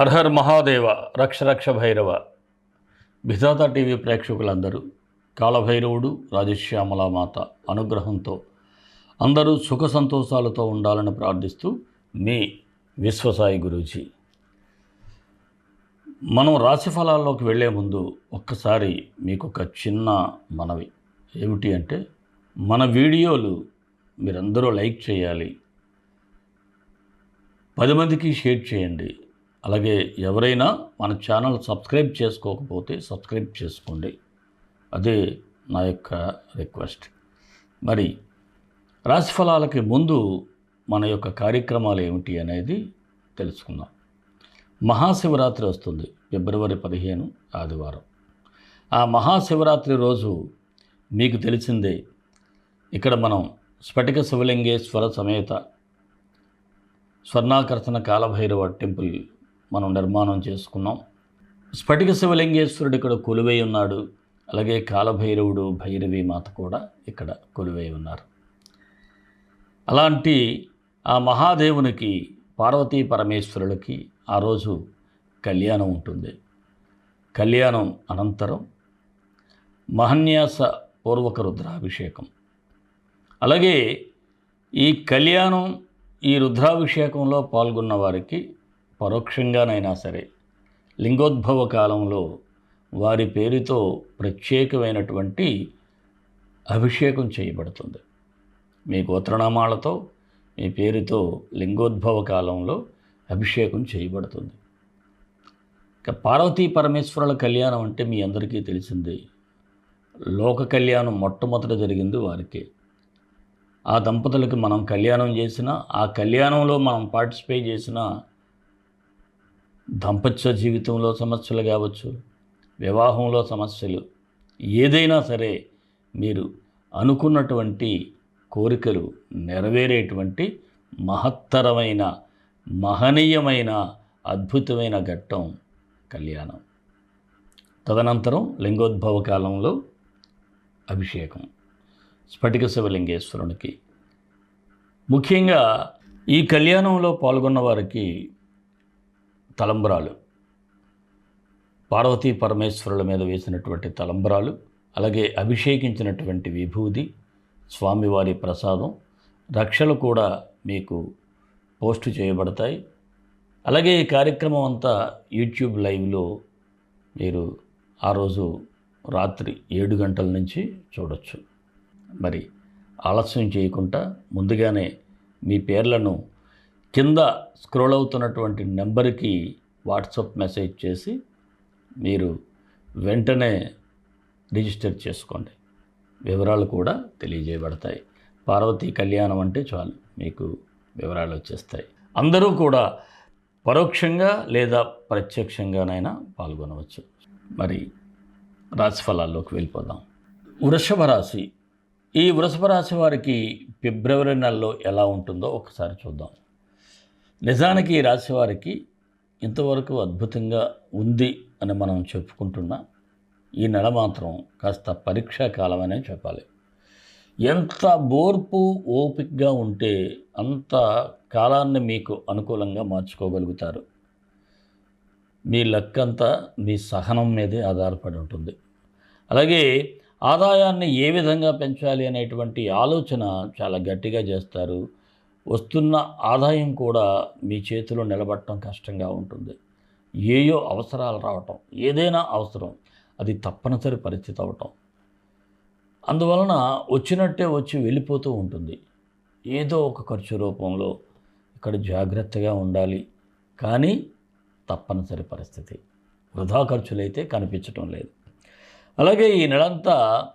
హర్హర్ మహాదేవ రక్ష రక్ష భైరవ. విధాత టీవీ ప్రేక్షకులందరూ కాలభైరవుడు రాజశ్యామల మాత అనుగ్రహంతో అందరూ సుఖ సంతోషాలతో ఉండాలని ప్రార్థిస్తూ మీ విశ్వసాయి గురూజీ. మనం రాశి ఫలాల్లోకి వెళ్ళే ముందు ఒక్కసారి మీకు ఒక చిన్న మనవి. ఏమిటి అంటే మన వీడియోలు మీరందరూ లైక్ చేయాలి. పది మందికి షేర్ చేయండి. అలాగే ఎవరైనా మన ఛానల్ సబ్స్క్రైబ్ చేసుకోకపోతే సబ్స్క్రైబ్ చేసుకోండి. అదే నా యొక్క రిక్వెస్ట్. మరి రాశిఫలాలకి ముందు మన యొక్క కార్యక్రమాలు ఏమిటి అనేది తెలుసుకుందాం. మహాశివరాత్రి వస్తుంది ఫిబ్రవరి పదిహేను ఆదివారం. ఆ మహాశివరాత్రి రోజు మీకు తెలిసిందే ఇక్కడ మనం స్ఫటిక శివలింగేశ్వర సమేత స్వర్ణాకర్షణ కాలభైరవ టెంపుల్ మనం నిర్మాణం చేసుకున్నాం. స్ఫటిక శివలింగేశ్వరుడు ఇక్కడ కొలువై ఉన్నాడు. అలాగే కాలభైరవుడు భైరవి మాత కూడా ఇక్కడ కొలువై ఉన్నారు. అలాంటి ఆ మహాదేవునికి పార్వతీ పరమేశ్వరులకి ఆ రోజు కళ్యాణం ఉంటుంది. కళ్యాణం అనంతరం మహన్యాస పూర్వక రుద్రాభిషేకం. అలాగే ఈ కళ్యాణం ఈ రుద్రాభిషేకంలో పాల్గొన్న వారికి పరోక్షంగానైనా సరే లింగోద్భవ కాలంలో వారి పేరుతో ప్రత్యేకమైనటువంటి అభిషేకం చేయబడుతుంది. మీ గోత్రనామాలతో మీ పేరుతో లింగోద్భవ కాలంలో అభిషేకం చేయబడుతుంది. ఇక పార్వతీ పరమేశ్వరుల కళ్యాణం అంటే మీ అందరికీ తెలిసిందే. లోక కళ్యాణం మొట్టమొదట జరిగింది వారికే. ఆ దంపతులకు మనం కళ్యాణం చేసిన ఆ కళ్యాణంలో మనం పార్టిసిపేట్ చేసిన దాంపత్య జీవితంలో సమస్యలు కావచ్చు వివాహంలో సమస్యలు ఏదైనా సరే మీరు అనుకున్నటువంటి కోరికలు నెరవేరేటువంటి మహత్తరమైన మహనీయమైన అద్భుతమైన ఘట్టం కళ్యాణం. తదనంతరం లింగోద్భవ కాలంలో అభిషేకం. స్ఫటిక శివలింగేశ్వరునికి. ముఖ్యంగా ఈ కళ్యాణంలో పాల్గొన్న వారికి తలంబరాలు. పార్వతీ పరమేశ్వరుల మీద వేసినటువంటి తలంబరాలు అలాగే అభిషేకించినటువంటి విభూది స్వామివారి ప్రసాదం రక్షలు కూడా మీకు పోస్ట్ చేయబడతాయి. అలాగే ఈ కార్యక్రమం అంతా యూట్యూబ్ లైవ్లో మీరు ఆ రోజు రాత్రి ఏడు గంటల నుంచి చూడొచ్చు. మరి ఆలస్యం చేయకుండా ముందుగానే మీ పేర్లను కింద స్క్రోల్ అవుతున్నటువంటి నెంబర్కి వాట్సాప్ మెసేజ్ చేసి మీరు వెంటనే రిజిస్టర్ చేసుకోండి. వివరాలు కూడా తెలియజేయబడతాయి. పార్వతీ కళ్యాణం అంటే చాలు మీకు వివరాలు వచ్చేస్తాయి. అందరూ కూడా పరోక్షంగా లేదా ప్రత్యక్షంగానైనా పాల్గొనవచ్చు. మరి రాశిఫలాల్లోకి వెళ్ళిపోదాం. వృషభ రాశి. ఈ వృషభ రాశి వారికి ఫిబ్రవరి నెలలో ఎలా ఉంటుందో ఒకసారి చూద్దాం. నిజానికి ఈ రాశివారికి ఇంతవరకు అద్భుతంగా ఉంది అని మనం చెప్పుకుంటున్నా. ఈ నెల మాత్రం కాస్త పరీక్షా కాలం అనే చెప్పాలి. ఎంత బోర్పు ఓపికగా ఉంటే అంత కాలాన్ని మీకు అనుకూలంగా మార్చుకోగలుగుతారు. మీ లక్కంతా మీ సహనం మీదే ఆధారపడి ఉంటుంది. అలాగే ఆదాయాన్ని ఏ విధంగా పెంచాలి అనేటువంటి ఆలోచన చాలా గట్టిగా చేస్తారు. వస్తున్న ఆదాయం కూడా మీ చేతిలో నిలబడటం కష్టంగా ఉంటుంది. ఏయో అవసరాలు రావటం ఏదైనా అవసరం అది తప్పనిసరి పరిస్థితి అవటం. అందువలన వచ్చినట్టే వచ్చి వెళ్ళిపోతూ ఉంటుంది. ఏదో ఒక ఖర్చు రూపంలో ఇక్కడ జాగ్రత్తగా ఉండాలి. కానీ తప్పనిసరి పరిస్థితి. వృధా ఖర్చులైతే కనిపించటం లేదు. అలాగే ఈ నెలంతా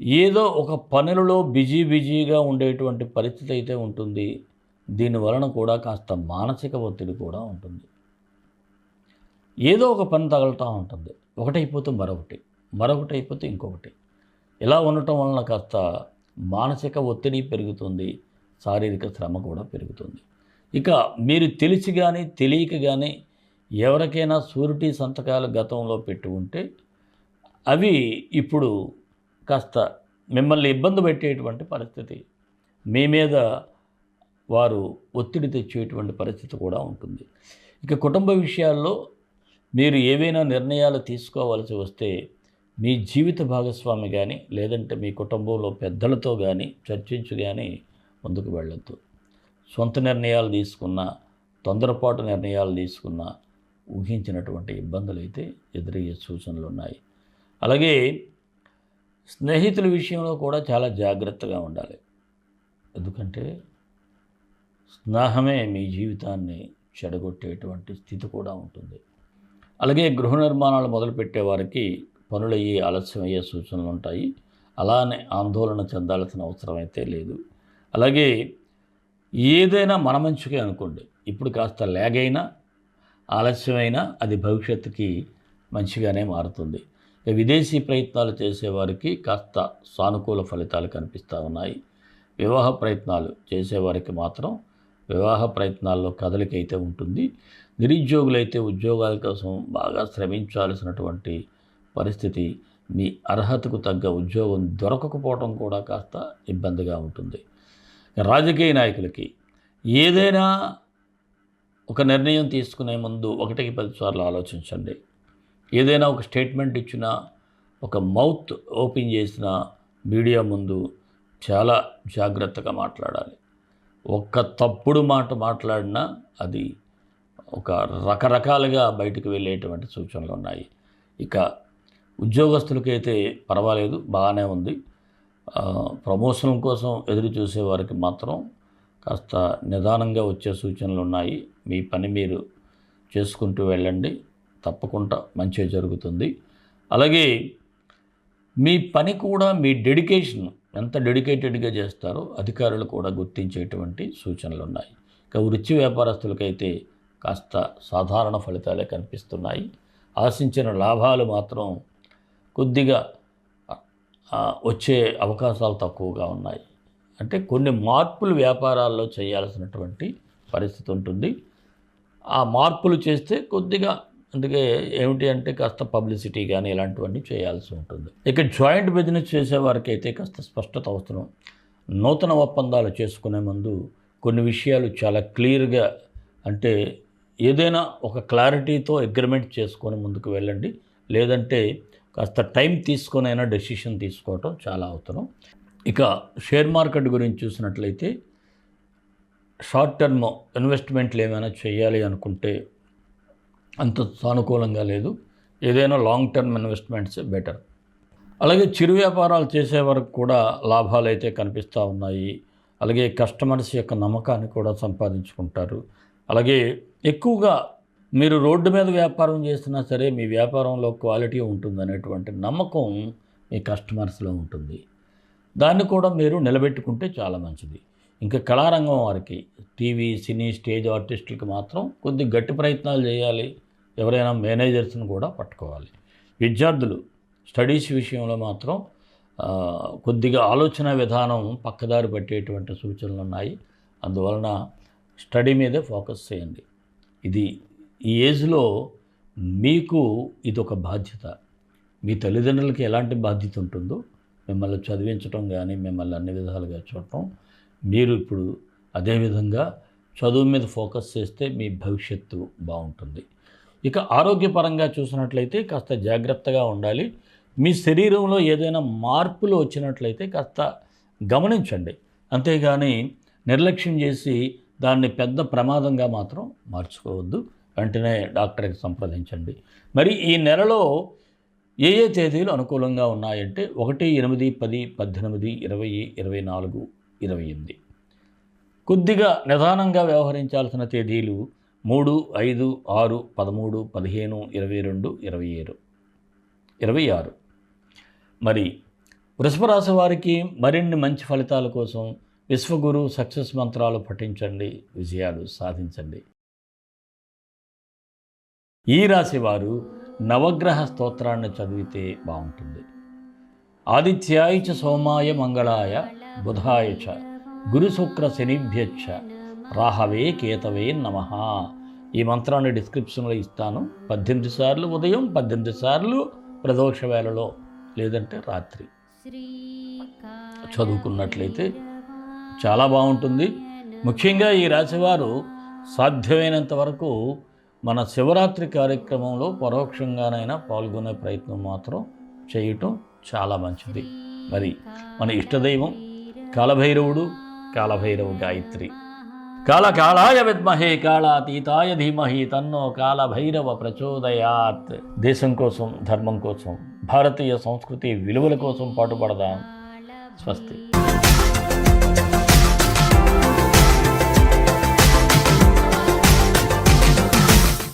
ఏదో ఒక పనులలో బిజీ బిజీగా ఉండేటువంటి పరిస్థితి అయితే ఉంటుంది. దీని వలన కూడా కాస్త మానసిక ఒత్తిడి కూడా ఉంటుంది. ఏదో ఒక పని తగలుతూ ఉంటుంది. ఒకటైపోతే మరొకటి మరొకటి అయిపోతే ఇంకొకటి. ఇలా ఉండటం వలన కాస్త మానసిక ఒత్తిడి పెరుగుతుంది శారీరక శ్రమ కూడా పెరుగుతుంది. ఇక మీరు తెలిసి కానీ తెలియక కానీ ఎవరికైనా సూరిటీ సంతకాలు గతంలో పెట్టి ఉంటే అవి ఇప్పుడు కాస్త మిమ్మల్ని ఇబ్బంది పెట్టేటువంటి పరిస్థితి మీ మీద వారు ఒత్తిడి తెచ్చేటువంటి పరిస్థితి కూడా ఉంటుంది. ఇక కుటుంబ విషయాల్లో మీరు ఏవైనా నిర్ణయాలు తీసుకోవాల్సి వస్తే మీ జీవిత భాగస్వామి కానీ లేదంటే మీ కుటుంబంలో పెద్దలతో కానీ చర్చించి కానీ ముందుకు వెళ్ళొద్దు. సొంత నిర్ణయాలు తీసుకున్న తొందరపాటు నిర్ణయాలు తీసుకున్న ఊహించినటువంటి ఇబ్బందులు అయితే ఎదురయ్యే సూచనలు ఉన్నాయి. అలాగే స్నేహితుల విషయంలో కూడా చాలా జాగ్రత్తగా ఉండాలి. ఎందుకంటే స్నేహమే మీ జీవితాన్ని చెడగొట్టేటువంటి స్థితి కూడా ఉంటుంది. అలాగే గృహ నిర్మాణాలు మొదలుపెట్టే వారికి పనులయ్యి ఆలస్యం అయ్యే సూచనలు ఉంటాయి. అలానే ఆందోళన చెందాల్సిన అవసరం అయితే లేదు. అలాగే ఏదైనా మన మంచికే అనుకోండి. ఇప్పుడు కాస్త లేగైనా ఆలస్యమైనా అది భవిష్యత్తుకి మంచిగానే మారుతుంది. విదేశీ ప్రయత్నాలు చేసేవారికి కాస్త సానుకూల ఫలితాలు కనిపిస్తూ ఉన్నాయి. వివాహ ప్రయత్నాలు చేసేవారికి మాత్రం వివాహ ప్రయత్నాల్లో కదలికైతే ఉంటుంది. నిరుద్యోగులైతే ఉద్యోగాల కోసం బాగా శ్రమించాల్సినటువంటి పరిస్థితి మీ అర్హతకు తగ్గ ఉద్యోగం దొరకకపోవడం కూడా కాస్త ఇబ్బందిగా ఉంటుంది. రాజకీయ నాయకులకి ఏదైనా ఒక నిర్ణయం తీసుకునే ముందు ఒకటికి పదిసార్లు ఆలోచించండి. ఏదైనా ఒక స్టేట్మెంట్ ఇచ్చినా ఒక మౌత్ ఓపెన్ చేసిన మీడియా ముందు చాలా జాగ్రత్తగా మాట్లాడాలి. ఒక్క తప్పుడు మాట మాట్లాడినా అది ఒక రకరకాలుగా బయటకు వెళ్ళేటువంటి సూచనలు ఉన్నాయి. ఇక ఉద్యోగస్తులకైతే పర్వాలేదు బాగానే ఉంది. ప్రమోషన్ కోసం ఎదురు చూసే వారికి మాత్రం కాస్త నిదానంగా వచ్చే సూచనలు ఉన్నాయి. మీ పని మీరు చేసుకుంటూ వెళ్ళండి. తప్పకుండా మంచి జరుగుతుంది. అలాగే మీ పని కూడా మీ డెడికేషన్ ఎంత డెడికేటెడ్గా చేస్తారో అధికారులు కూడా గుర్తించేటువంటి సూచనలు ఉన్నాయి. ఇక వృత్తి వ్యాపారస్తులకైతే కాస్త సాధారణ ఫలితాలే కనిపిస్తున్నాయి. ఆశించిన లాభాలు మాత్రం కొద్దిగా వచ్చే అవకాశాలు తక్కువగా ఉన్నాయి. అంటే కొన్ని మార్పులు వ్యాపారాల్లో చేయాల్సినటువంటి పరిస్థితి ఉంటుంది. ఆ మార్పులు చేస్తే కొద్దిగా అందుకే ఏమిటి అంటే కాస్త పబ్లిసిటీ కానీ ఇలాంటివన్నీ చేయాల్సి ఉంటుంది. ఇక జాయింట్ బిజినెస్ చేసేవారికి అయితే కాస్త స్పష్టత అవసరం. నూతన ఒప్పందాలు చేసుకునే ముందు కొన్ని విషయాలు చాలా క్లియర్గా అంటే ఏదైనా ఒక క్లారిటీతో అగ్రిమెంట్ చేసుకొని ముందుకు వెళ్ళండి. లేదంటే కాస్త టైం తీసుకొనైనా డెసిషన్ తీసుకోవటం చాలా అవసరం. ఇక షేర్ మార్కెట్ గురించి చూసినట్లయితే షార్ట్ టర్మ్ ఇన్వెస్ట్మెంట్లు ఏమైనా చేయాలి అనుకుంటే అంత సానుకూలంగా లేదు. ఏదైనా లాంగ్ టర్మ్ ఇన్వెస్ట్మెంట్స్ బెటర్ అలాగే చిరు వ్యాపారాలు చేసే వరకు కూడా లాభాలు అయితే కనిపిస్తూ ఉన్నాయి. అలాగే కస్టమర్స్ యొక్క నమ్మకాన్ని కూడా సంపాదించుకుంటారు. అలాగే ఎక్కువగా మీరు రోడ్డు మీద వ్యాపారం చేసినా సరే మీ వ్యాపారంలో క్వాలిటీ ఉంటుందనేటువంటి నమ్మకం మీ కస్టమర్స్లో ఉంటుంది. దాన్ని కూడా మీరు నిలబెట్టుకుంటే చాలా మంచిది. ఇంకా కళారంగం వారికి టీవీ సినీ స్టేజ్ ఆర్టిస్టులకి మాత్రం కొద్ది గట్టి ప్రయత్నాలు చేయాలి. ఎవరైనా మేనేజర్స్ని కూడా పట్టుకోవాలి. విద్యార్థులు స్టడీస్ విషయంలో మాత్రం కొద్దిగా ఆలోచన విధానం పక్కదారి పట్టేటువంటి సూచనలు ఉన్నాయి. అందువలన స్టడీ మీదే ఫోకస్ చేయండి. ఇది ఈ ఏజ్లో మీకు ఇది ఒక బాధ్యత. మీ తల్లిదండ్రులకి ఎలాంటి బాధ్యత ఉంటుందో మిమ్మల్ని చదివించడం కానీ మిమ్మల్ని అన్ని విధాలుగా చూడటం. మీరు ఇప్పుడు అదేవిధంగా చదువు మీద ఫోకస్ చేస్తే మీ భవిష్యత్తు బాగుంటుంది. ఇక ఆరోగ్యపరంగా చూసినట్లయితే కాస్త జాగ్రత్తగా ఉండాలి. మీ శరీరంలో ఏదైనా మార్పులు వచ్చినట్లయితే కాస్త గమనించండి. అంతేగాని నిర్లక్ష్యం చేసి దాన్ని పెద్ద ప్రమాదంగా మాత్రం మార్చుకోవద్దు. వెంటనే డాక్టర్కి సంప్రదించండి. మరి ఈ నెలలో ఏ ఏ తేదీలు అనుకూలంగా ఉన్నాయంటే ఒకటి ఎనిమిది పది పద్దెనిమిది ఇరవై ఇరవై నాలుగు ఇరవై ఎనిమిది. కొద్దిగా నిదానంగా వ్యవహరించాల్సిన తేదీలు మూడు ఐదు ఆరు పదమూడు పదిహేను ఇరవై రెండు ఇరవై ఏడు. ఇరవై ఆరు. మరి వృషభ రాశి వారికి మరిన్ని మంచి ఫలితాల కోసం విశ్వగురు సక్సెస్ మంత్రాలు పఠించండి విజయాలు సాధించండి. ఈ రాశి వారు నవగ్రహ స్తోత్రాన్ని చదివితే బాగుంటుంది. ఆదిత్యాయ చ సోమాయ మంగళాయ బుధాయ చ గురు శుక్ర శనిభ్యచ్చ రాహవే కేతవే నమ. ఈ మంత్రాన్ని డిస్క్రిప్షన్లో ఇస్తాను. పద్దెనిమిది సార్లు ఉదయం పద్దెనిమిది సార్లు ప్రదోష వేళలో లేదంటే రాత్రి. చదువుకున్నట్లయితే చాలా బాగుంటుంది. ముఖ్యంగా ఈ రాశివారు సాధ్యమైనంత వరకు మన శివరాత్రి కార్యక్రమంలో పరోక్షంగానైనా పాల్గొనే ప్రయత్నం మాత్రం చేయటం చాలా మంచిది. మరి మన ఇష్టదైవం కాలభైరవుడు కాలభైరవ గాయత్రి. కాళకాళాయ విద్మహే కాళాతీతాయ ధీమహి తన్నో కాలభైరవ ప్రచోదయాత్ దేశం కోసం ధర్మం కోసం భారతీయ సంస్కృతి విలువల కోసం పాటుపడదాం। స్వస్తి।